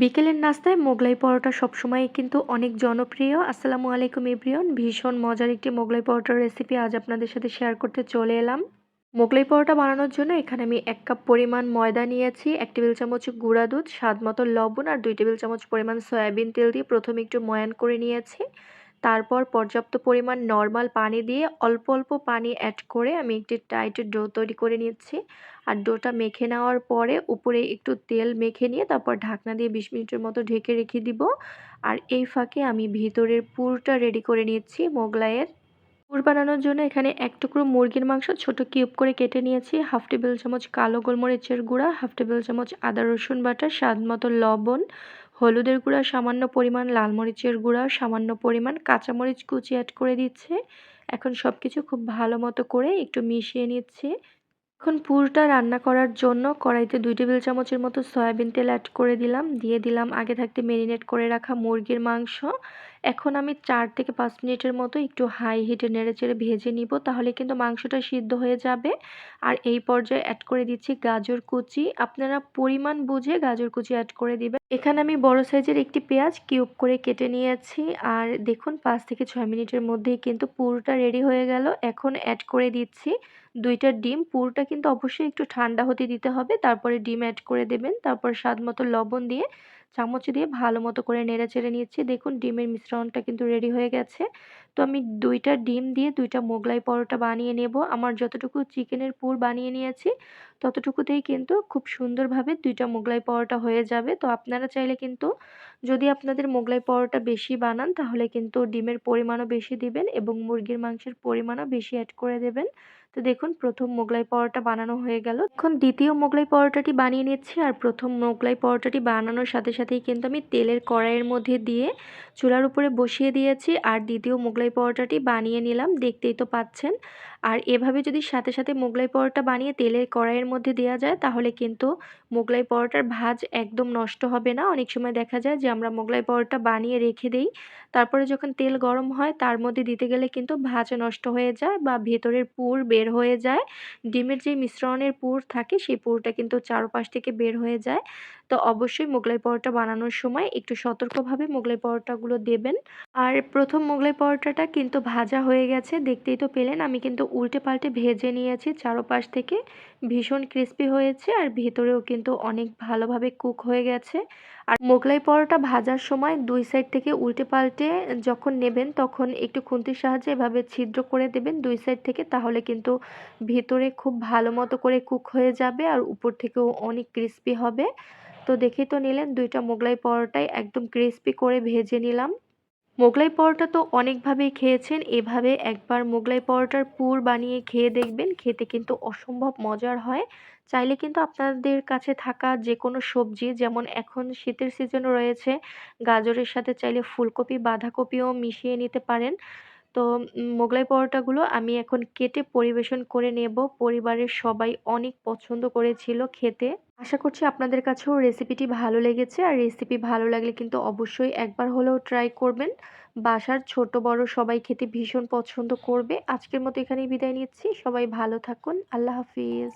বিকেলের নাস্তায় মোগলাই পরোটা সবসময় কিন্তু অনেক জনপ্রিয়। আসসালামু আলাইকুম ইব্রিয়ন ভীষণ মজার একটি মোগলাই পরোটার রেসিপি আজ আপনাদের সাথে শেয়ার করতে চলে এলাম। মোগলাই পরোটা বানানোর জন্য এখানে আমি এক কাপ পরিমাণ ময়দা নিয়েছি, এক টেবিল চামচ গুঁড়া দুধ স্বাদ মতো লবণ আর দুই টেবিল চামচ পরিমাণ সয়াবিন তেল দিয়ে প্রথমে একটু ময়ান করে নিয়েছি। তারপর পর্যাপ্ত পরিমাণ নর্মাল পানি দিয়ে অল্প অল্প পানি অ্যাড করে আমি একটি টাইট ডো তৈরি করে নিচ্ছি আর ডোটা মেখে নেওয়ার পরে উপরে একটু তেল মেখে নিয়ে তারপর ঢাকনা দিয়ে বিশ মিনিটের মতো ঢেকে রেখে দিব। আর এই ফাঁকে আমি ভিতরের পুরটা রেডি করে নিচ্ছি মোগলাইয়ের। পুর বানানোর জন্য এখানে এক টুকরো মুরগির মাংস, ছোট কিউব করে কেটে নিয়েছি, হাফ টেবিল চামচ কালো গোলমরিচের গুঁড়া, হাফ টেবিল চামচ আদা রসুন বাটা, স্বাদ মতো লবণ হলুদের গুঁড়া, সামান্য পরিমাণ লাল মরিচের গুঁড়া, সামান্য পরিমাণ কাঁচামরিচ কুচি অ্যাড করে দিচ্ছে। এখন সব কিছু খুব ভালো মতো করে একটু মিশিয়ে নিচ্ছে। এখন পুরটা রান্না করার জন্য কড়াইতে দুই টেবিল চামচের মতো সয়াবিন তেল অ্যাড করে দিলাম। দিয়ে দিলাম আগে থাকতে মেরিনেট করে রাখা মুরগির মাংস। এখন আমি চার থেকে পাঁচ মিনিটের মতো একটু হাই হিটে নেড়ে চেড়ে ভেজে নিব, তাহলে কিন্তু মাংসটা সিদ্ধ হয়ে যাবে। আর এই পর্যায়ে অ্যাড করে দিচ্ছি গাজর কুচি। আপনারা পরিমাণ বুঝে গাজর কুচি অ্যাড করে দিবেন। এখানে আমি বড় সাইজের একটি পেঁয়াজ কিউব করে কেটে নিয়েছি। আর দেখুন, পাঁচ থেকে ছয় মিনিটের মধ্যেই কিন্তু পুরোটা রেডি হয়ে গেল। এখন অ্যাড করে দিচ্ছি দুইটা ডিম। পুরোটা কিন্তু অবশ্যই একটু ঠান্ডা হতে দিতে হবে। তারপরে ডিম অ্যাড করে দেবেন। তারপর স্বাদ মতো লবণ দিয়ে চামচ দিয়ে ভালো মতো করে নেড়ে চেড়ে নিচ্ছি দেখুন, ডিমের মিশ্রণটা কিন্তু রেডি হয়ে গেছে। তো আমি দুইটা ডিম দিয়ে দুইটা মোগলাই পরোটা বানিয়ে নেব। আমার যতটুকু চিকেনের পুর বানিয়ে নিয়েছি, ততটুকুতেই কিন্তু খুব সুন্দরভাবে দুইটা মোগলাই পরোটা হয়ে যাবে। তো আপনারা চাইলে কিন্তু যদি আপনাদের মোগলাই পরোটা বেশি বানান, তাহলে কিন্তু ডিমের পরিমাণও বেশি দিবেন এবং মুরগির মাংসের পরিমাণও বেশি অ্যাড করে দেবেন। তো দেখুন, প্রথম মোগলাই পরোটা বানানো হয়ে গেল। এখন দ্বিতীয় মোগলাই পরোটাটি বানিয়ে নিচ্ছি আর প্রথম মোগলাই পরোটাটি বানানোর সাথে সাথেই কিন্তু আমি তেলের কড়াইয়ের মধ্যে দিয়ে চুলার উপরে বসিয়ে দিয়েছি আর দ্বিতীয় মোগলাই পরোটাটি বানিয়ে নিলাম। দেখতেই তো পাচ্ছেন। আর এভাবে যদি সাথে সাথে মোগলাই পরোটা বানিয়ে তেলের কড়াইয়ের মধ্যে দেওয়া যায়, তাহলে কিন্তু মোগলাই পরোটার ভাজ একদম নষ্ট হবে না। অনেক সময় দেখা যায় যে আমরা মোগলাই পরোটা বানিয়ে রেখে দেই, তারপরে যখন তেল গরম হয়, তার মধ্যে দিতে গেলে কিন্তু ভাজ নষ্ট হয়ে যায় বা ভেতরের পুর বের হয়ে যায়। ডিমের যে মিশ্রণের পুর থাকে, সেই পুরটা কিন্তু চারপাশ থেকে বের হয়ে যায়। তো অবশ্যই মোগলাই পরোটা বানানোর সময় একটু সতর্কভাবে মোগলাই পরোটাগুলো দেবেন। আর প্রথম মোগলাই পরোটাটা কিন্তু ভাজা হয়ে গেছে, দেখতেই তো পেলেন। আমি কিন্তু উল্টে পাল্টে ভেজে নিয়েছি চারোপাশ থেকে। ভীষণ ক্রিস্পি হয়েছে আর ভেতরেও কিন্তু অনেক ভালোভাবে কুক হয়ে গেছে। আর মোগলাই পরোটা ভাজার সময় দুই সাইড থেকে উল্টে পাল্টে যখন নেবেন তখন একটু খুন্তির সাহায্যে এভাবে ছিদ্র করে দেবেন দুই সাইড থেকে, তাহলে কিন্তু ভেতরে খুব ভালো মতো করে কুক হয়ে যাবে আর উপর থেকেও অনেক ক্রিস্পি হবে। তো দেখেই তো নিলেন, দুইটা মোগলাই পরোটাই একদম ক্রিস্পি করে ভেজে নিলাম। মোগলাই পরোটা তো অনেকভাবেই খেয়েছেন। এভাবে একবার মোগলাই পরোটার পুর বানিয়ে খেয়ে দেখবেন, খেতে কিন্তু অসম্ভব মজার হয়। চাইলে কিন্তু আপনাদের কাছে থাকা যে কোনো সবজি, যেমন এখন শীতের সিজনও রয়েছে, গাজরের সাথে চাইলে ফুলকপি, বাঁধাকপিও মিশিয়ে নিতে পারেন। তো মোগলাই পরোটাগুলো আমি এখন কেটে পরিবেশন করে নেব। পরিবারের সবাই অনেক পছন্দ করেছিল খেতে। আশা করছি আপনাদের কাছেও রেসিপিটি ভালো লেগেছে। আর রেসিপি ভালো লাগলে কিন্তু অবশ্যই একবার হলেও ট্রাই করবেন। বাসার ছোট বড় সবাই খেতে ভীষণ পছন্দ করবে। আজকের মতো এখানেই বিদায় নিচ্ছি। সবাই ভালো থাকুন। আল্লাহ হাফিজ।